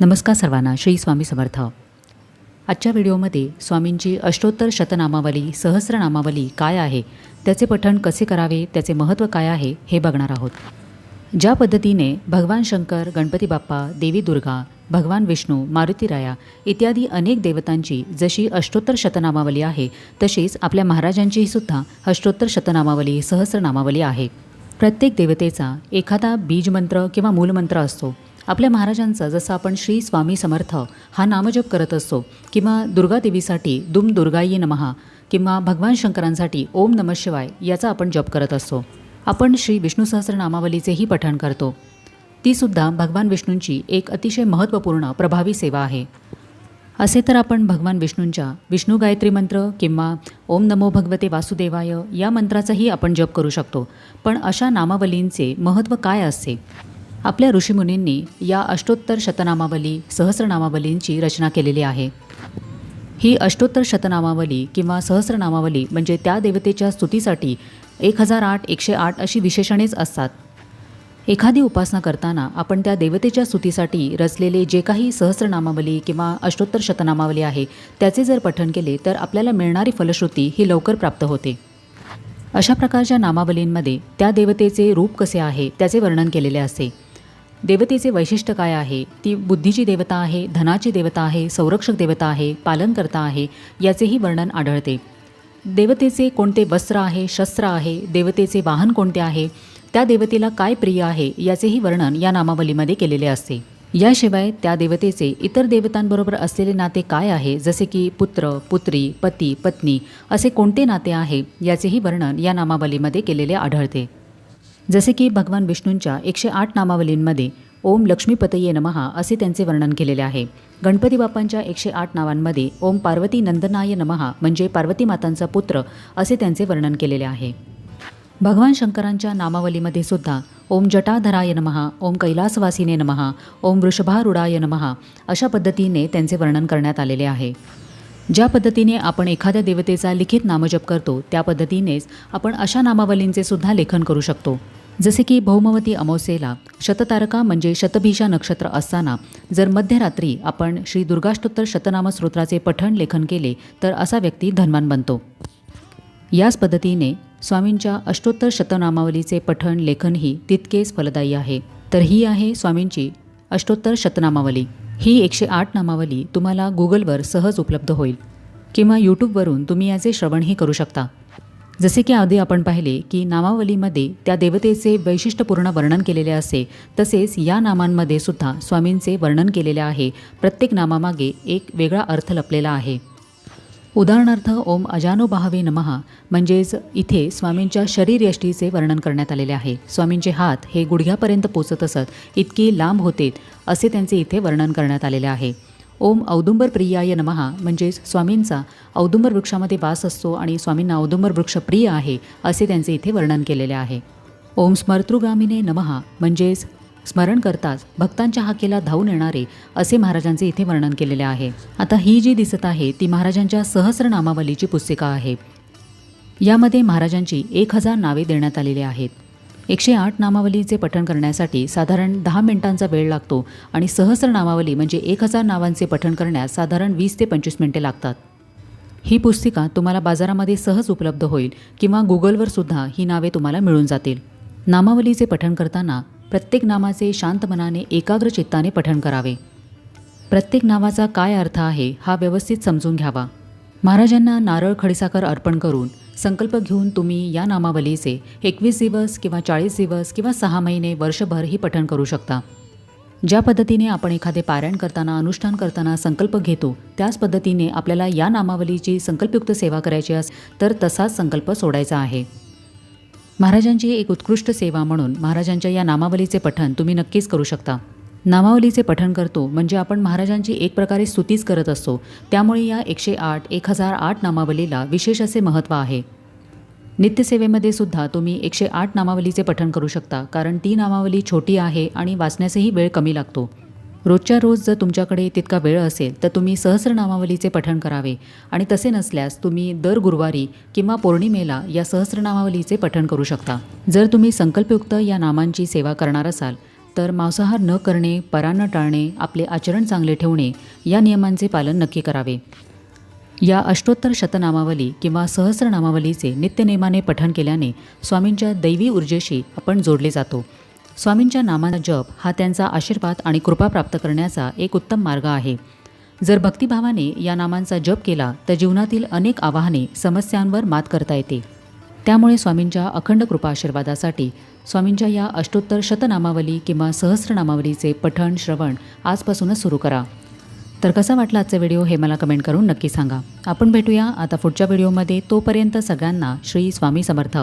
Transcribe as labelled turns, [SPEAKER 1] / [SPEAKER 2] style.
[SPEAKER 1] नमस्कार सर्वांना श्री स्वामी समर्थ. आजच्या व्हिडिओमध्ये स्वामींची अष्टोत्तर शतनामावली सहस्रनामावली काय आहे त्याचे पठण कसे करावे त्याचे महत्त्व काय आहे हे बघणार आहोत. ज्या पद्धतीने भगवान शंकर गणपती बाप्पा देवी दुर्गा भगवान विष्णू मारुतीराया इत्यादी अनेक देवतांची जशी अष्टोत्तर शतनामावली आहे तशीच आपल्या महाराजांचीही सुद्धा अष्टोत्तर शतनामावली सहस्रनामावली आहे. प्रत्येक देवतेचा एखादा बीजमंत्र किंवा मूलमंत्र असतो. आपल्या महाराजांचा जसं आपण श्री स्वामी समर्थ हा नामजप करत असतो किंवा दुर्गादेवीसाठी दुम दुर्गाई नमहा किंवा भगवान शंकरांसाठी ओम नमः शिवाय याचा आपण जप करत असतो आपण श्री विष्णू सहस्रनामावलीचेही पठण करतो. तीसुद्धा भगवान विष्णूंची एक अतिशय महत्त्वपूर्ण प्रभावी सेवा आहे. असे तर आपण भगवान विष्णूंच्या विष्णू गायत्री मंत्र किंवा ओम नमो भगवते वासुदेवाय या मंत्राचाही आपण जप करू शकतो. पण अशा नामावलींचे महत्त्व काय असते? आपल्या ऋषीमुनींनी या अष्टोत्तर शतनामावली सहस्रनामावलींची रचना केलेली आहे. ही अष्टोत्तर शतनामावली किंवा सहस्रनामावली म्हणजे त्या देवतेच्या स्तुतीसाठी एक हजार आठ एकशे आठ अशी विशेषणेच असतात. एखादी उपासना करताना आपण त्या देवतेच्या स्तुतीसाठी रचलेले जे काही सहस्रनामावली किंवा अष्टोत्तर शतनामावली आहे त्याचे जर पठण केले तर आपल्याला मिळणारी फलश्रुती ही लवकर प्राप्त होते. अशा प्रकारच्या नामावलींमध्ये त्या देवतेचे रूप कसे आहे त्याचे वर्णन केलेले असते. देवतेचे वैशिष्ट्य काय आहे? ती बुद्धीची देवता आहे धनाची देवता आहे संरक्षक देवता आहे पालनकर्ता आहे याचेही वर्णन आढळते. देवतेचे कोणते वस्त्र आहे शस्त्र आहे देवतेचे वाहन कोणते आहे त्या देवतेला काय प्रिय आहे याचेही वर्णन या नामावलीमध्ये केलेले असते. याशिवाय त्या देवतेचे इतर देवतांबरोबर असलेले नाते काय आहे जसे की पुत्र पुत्री पती पत्नी असे कोणते नाते आहे याचेही वर्णन या नामावलीमध्ये केलेले आढळते. जसे की भगवान विष्णूंच्या एकशे आठ नामावलींमध्ये ओम लक्ष्मीपतये नमहा असे त्यांचे वर्णन केलेले आहे. गणपती बाप्पांच्या एकशे आठ नावांमध्ये ओम पार्वती नंदनाय नमहा म्हणजे पार्वती मातांचा पुत्र असे त्यांचे वर्णन केलेले आहे. भगवान शंकरांच्या नामावलीमध्ये सुद्धा ओम जटाधराय नमहा ओम कैलासवासीने नमहा ओम वृषभारुडाय नमहा अशा पद्धतीने त्यांचे वर्णन करण्यात आलेले आहे. ज्या पद्धतीने आपण एखाद्या देवतेचा लिखित नामजप करतो त्या पद्धतीनेच आपण अशा नामावलींचे सुद्धा लेखन करू शकतो. जसे की भौमवती अमावस्येला शततारका म्हणजे शतभिषा नक्षत्र असताना जर मध्यरात्री आपण श्री दुर्गाष्टोत्तर शतनाम स्तोत्राचे पठण लेखन केले तर असा व्यक्ती धनवान बनतो. याच पद्धतीने स्वामींच्या अष्टोत्तर शतनामावलीचे पठण लेखनही तितकेच फलदायी आहे. तर ही आहे स्वामींची अष्टोत्तर शतनामावली. ही एकशे आठ नामावली तुम्हाला गुगलवर सहज उपलब्ध होईल. किंवा यूट्यूबवरून तुम्ही याचे श्रवणही करू शकता. जसे की आधी आपण पाहिले की नामावलीमध्ये त्या देवतेचे वैशिष्ट्यपूर्ण वर्णन केलेले असे तसेच या नामांमध्ये सुद्धा स्वामींचे वर्णन केलेले आहे. प्रत्येक नामामागे एक वेगळा अर्थ लपलेला आहे. उदाहरणार्थ ओम अजानो बहावे नमहा म्हणजेच इथे स्वामींच्या शरीरयष्टीचे वर्णन करण्यात आलेले आहे. स्वामींचे हात हे गुडघ्यापर्यंत पोचत असत इतकी लांब होते असे त्यांचे इथे वर्णन करण्यात आलेले आहे. ओम औदुंबर प्रियाय नमहा म्हणजेच स्वामींचा औदुंबर वृक्षामध्ये वास असतो आणि स्वामींना औदुंबर वृक्ष प्रिय आहे असे त्यांचे इथे वर्णन केलेले आहे. ओम स्मर्तृगामिने नमहा म्हणजेच स्मरण करताच भक्तांच्या हाकेला धावून येणारे असे महाराजांचे इथे वर्णन केलेले आहे. आता ही जी दिसत आहे ती महाराजांच्या सहस्रनामावलीची पुस्तिका आहे. यामध्ये महाराजांची एक हजार नावे देण्यात आलेली आहेत. एकशे आठ नामावलीचे पठण करण्यासाठी साधारण दहा मिनिटांचा वेळ लागतो आणि सहस्र नामावली म्हणजे एक हजार नावांचे पठण करण्यास साधारण वीस ते पंचवीस मिनिटे लागतात. ही पुस्तिका तुम्हाला बाजारामध्ये सहज उपलब्ध होईल किंवा गुगलवर सुद्धा ही नावे तुम्हाला मिळून जातील. नामावलीचे पठण करताना प्रत्येक नामाचे शांत मनाने एकाग्र चित्ताने पठण करावे. प्रत्येक नावाचा काय अर्थ आहे हा व्यवस्थित समजून घ्यावा. महाराजांना नारळ खडीसाखर अर्पण करून संकल्प घेऊन तुम्ही या नामावलीचे एकवीस दिवस किंवा चाळीस दिवस किंवा सहा महिने वर्षभर ही पठण करू शकता. ज्या पद्धतीने आपण एखादे पारायण करताना अनुष्ठान करताना संकल्प घेतो त्याच पद्धतीने आपल्याला या नामावलीची संकल्पयुक्त सेवा करायची अस तर तसाच संकल्प सोडायचा आहे. महाराजांची एक उत्कृष्ट सेवा म्हणून महाराजांच्या या नामावलीचे पठण तुम्ही नक्कीच करू शकता. नामावलीचे पठण करतो. म्हणजे आपण महाराजांची एक प्रकारे स्तुतीच करत असतो. त्यामुळे या एकशे आठ एक हजार आठ नामावलीला विशेष असे महत्त्व आहे. नित्यसेवेमध्ये सुद्धा तुम्ही एकशे आठ नामावलीचे पठण करू शकता. कारण ती नामावली छोटी आहे आणि वाचण्यासही वेळ कमी लागतो. रोजच्या रोज जर तुमच्याकडे तितका वेळ असेल तर तुम्ही सहस्रनामावलीचे पठण करावे. आणि तसे नसल्यास तुम्ही दर गुरुवारी किंवा पौर्णिमेला या सहस्रनामावलीचे पठण करू शकता. जर तुम्ही संकल्पयुक्त या नामांची सेवा करणार असाल तर मांसाहार न करणे परा न टाळणे आपले आचरण चांगले ठेवणे या नियमांचे पालन नक्की करावे. या अष्टोत्तर शतनामावली किंवा सहस्रनामावलीचे नित्यनेमाने पठण केल्याने स्वामींच्या दैवी ऊर्जेशी आपण जोडले जातो. स्वामींच्या नामाचा जप हा त्यांचा आशीर्वाद आणि कृपा प्राप्त करण्याचा एक उत्तम मार्ग आहे. जर भक्तिभावाने या नामांचा जप केला तर जीवनातील अनेक आव्हाने समस्यांवर मात करता येते. त्यामुळे स्वामींच्या अखंड कृपा आशीर्वादासाठी स्वामींच्या या अष्टोत्तर शतनामावली किंवा सहस्रनामावलीचे पठण श्रवण आजपासूनच सुरू करा. तर कसा वाटला आजचा व्हिडिओ हे मला कमेंट करून नक्की सांगा. आपण भेटूया आता पुढच्या व्हिडिओमध्ये. तोपर्यंत सगळ्यांना श्री स्वामी समर्थ.